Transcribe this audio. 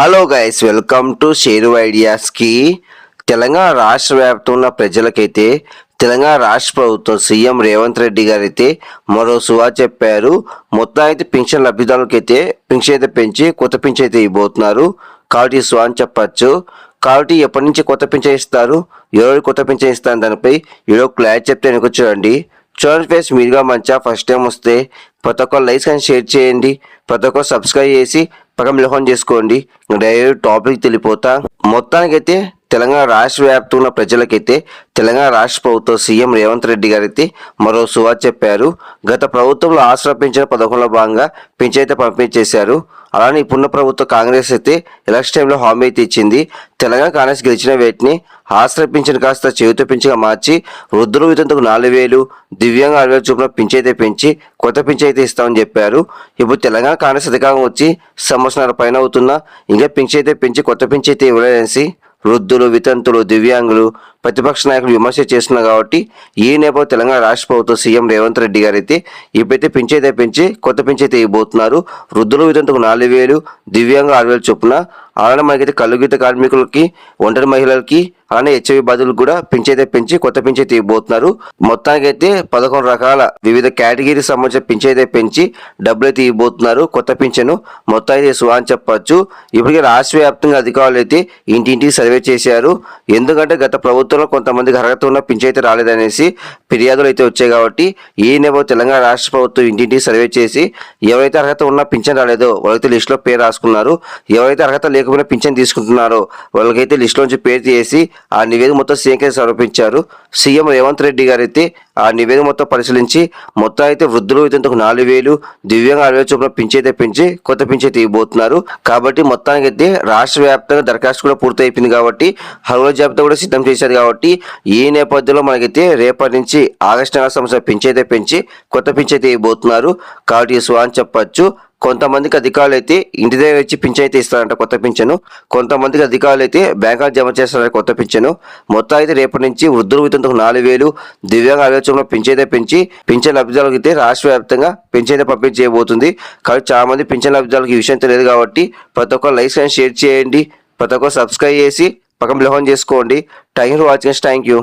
Hello guys welcome to Sheru ఐడియాస్కి Telangana రాష్ట్ర వ్యాప్తంగా ఉన్న ప్రజలకైతే తెలంగాణ రాష్ట్ర ప్రభుత్వం సీఎం రేవంత్ రెడ్డి గారు అయితే మరో సువా చెప్పారు. మొత్తం అయితే పింఛన్ అయితే పెన్షన్ అయితే పెంచి కొత్త పెన్షన్ అయితే ఇవ్వబోతున్నారు. కాబట్టి సువా అని చెప్పచ్చు. కాబట్టి ఎప్పటి నుంచి కొత్త పెన్షన్ ఇస్తారు? ఎవరు కొత్త పెన్షన్ ఇస్తారు? దానిపై ఏదో క్లారిటీ చెప్తే వెనుక చూడండి. చూడండి ఫేస్ మీరుగా మంచిగా ఫస్ట్ టైం వస్తే ప్రతి ఒక్కరు లైక్స్ కానీ షేర్ చేయండి. ప్రతి ఒక్కరు సబ్స్క్రైబ్ చేసి పక్కన మిలహం చేసుకోండి. డైరెక్ట్ టాపిక్ తెలిపోతా. మొత్తానికైతే తెలంగాణ రాష్ట్ర వ్యాప్తంగా ఉన్న ప్రజలకైతే తెలంగాణ రాష్ట్ర ప్రభుత్వం సీఎం రేవంత్ రెడ్డి గారైతే మరో సువా చెప్పారు. గత ప్రభుత్వంలో ఆసరా పెంచిన పథకంలో భాగంగా పెంచైతే పంపిణీ చేశారు అలానే ఇప్పుడున్న ప్రభుత్వం కాంగ్రెస్ అయితే ఎలక్షన్ టైంలో హామీ అయితే ఇచ్చింది. తెలంగాణ కాంగ్రెస్ గెలిచిన వేటిని ఆశ్రయించిన కాస్త చేయుత పెంచిగా మార్చి వృద్ధులు వితంతకు నాలుగు వేలు దివ్యాంగ ఆరు వేల చొప్పున పింఛైతే పెంచి కొత్త పింఛైతే ఇస్తామని చెప్పారు. ఇప్పుడు తెలంగాణ కాంగ్రెస్ అధికారం వచ్చి సంవత్సరాల పైన అవుతున్నా ఇంకా పింఛైతే పెంచి కొత్త పింఛైతే ఇవ్వలేదనేసి వృద్ధులు వితంతులు దివ్యాంగులు ప్రతిపక్ష నాయకులు విమర్శ చేస్తున్నారు కాబట్టి ఈ నేపథ్యంలో తెలంగాణ రాష్ట్ర ప్రభుత్వం సీఎం రేవంత్ రెడ్డి గారు అయితే ఇప్పుడైతే పెంచైతే పెంచి కొత్త పెంచైతే ఇవ్వబోతున్నారు. వృద్ధులు విధంతకు నాలుగు వేలు దివ్యాంగ ఆరు వేలు చొప్పున. అలానే మనకైతే కళ్ళుగీత కార్మికులకి ఒంటరి మహిళలకి అలానే హెచ్ఐవి బాధితులకు కూడా పెంచైతే పెంచి కొత్త పెంచైతే ఇవ్వబోతున్నారు. మొత్తానికైతే పదకొండు రకాల వివిధ కేటగిరీ సంబంధించిన పెంచైతే పెంచి డబ్బులు అయితే ఇవ్వబోతున్నారు. కొత్త పింఛను మొత్తం అయితే సువా అని చెప్పొచ్చు. ఇప్పటికే రాష్ట్ర వ్యాప్తంగా అధికారులు అయితే ఇంటింటికి సర్వే చేశారు. ఎందుకంటే గత ప్రభుత్వం ప్రభుత్వంలో కొంతమందికి అర్హత ఉన్న పింఛైతే రాలేదనేసి ఫిర్యాదులు అయితే వచ్చాయి కాబట్టి ఈ నేపథ్యం తెలంగాణ రాష్ట్ర ప్రభుత్వం ఇంటింటికి సర్వే చేసి ఎవరైతే అర్హత ఉన్న పింఛన్ రాలేదో వాళ్ళైతే లిస్టులో పేరు రాసుకున్నారు. ఎవరైతే అర్హత లేకపోయినా పింఛన్ తీసుకుంటున్నారో వాళ్ళకైతే లిస్టులోంచి పేరు తీసి ఆ నివేదిక మొత్తం సీఎంకే సమర్పించారు. సీఎం రేవంత్ రెడ్డి గారైతే ఆ నివేదిక మొత్తం పరిశీలించి మొత్తం అయితే వృద్ధులు ఇతంతకు నాలుగు వేలు దివ్యాంగ అరవై చొప్పున పింఛైతే పెంచి కొత్త పింఛైతే ఇవ్వబోతున్నారు. కాబట్టి మొత్తానికి అయితే రాష్ట్ర వ్యాప్తంగా దరఖాస్తు కూడా పూర్తి అయిపోయింది కాబట్టి హరుల జాబితా కూడా సిద్ధం చేశారు కాబట్టి ఈ నేపథ్యంలో మనకైతే రేపటి నుంచి ఆగస్టు నెల సంవత్సరం పింఛైతే పెంచి కొత్త పింఛైతే ఇవ్వబోతున్నారు. కాబట్టి స్వాన్ చెప్పచ్చు. కొంతమందికి అధికారులు అయితే ఇంటి దగ్గర వచ్చి పింఛన్ అయితే ఇస్తారంట కొత్త పింఛను. కొంతమందికి అధికారులు అయితే బ్యాంకులు జమ చేస్తారంట కొత్త పింఛను. మొత్తం అయితే రేపటి నుంచి వృద్ధులు వితంతకు నాలుగు వేలు దివ్యాంగ ఆలోచనలో పింఛన్ అయితే పెంచి పింఛన్ లబ్ధిదారులకు అయితే రాష్ట్ర వ్యాప్తంగా పింఛన్ అయితే పంపిణీ చేయబోతుంది కాబట్టి చాలా మంది పింఛన్ లబ్ధిదారులకు ఈ విషయం తెలియదు కాబట్టి ప్రతి ఒక్కరు లైక్స్ అండ్ షేర్ చేయండి ప్రతి ఒక్కరు సబ్స్క్రైబ్ చేసి పక్కన బిలహం చేసుకోండి. Thank you for watching thank you.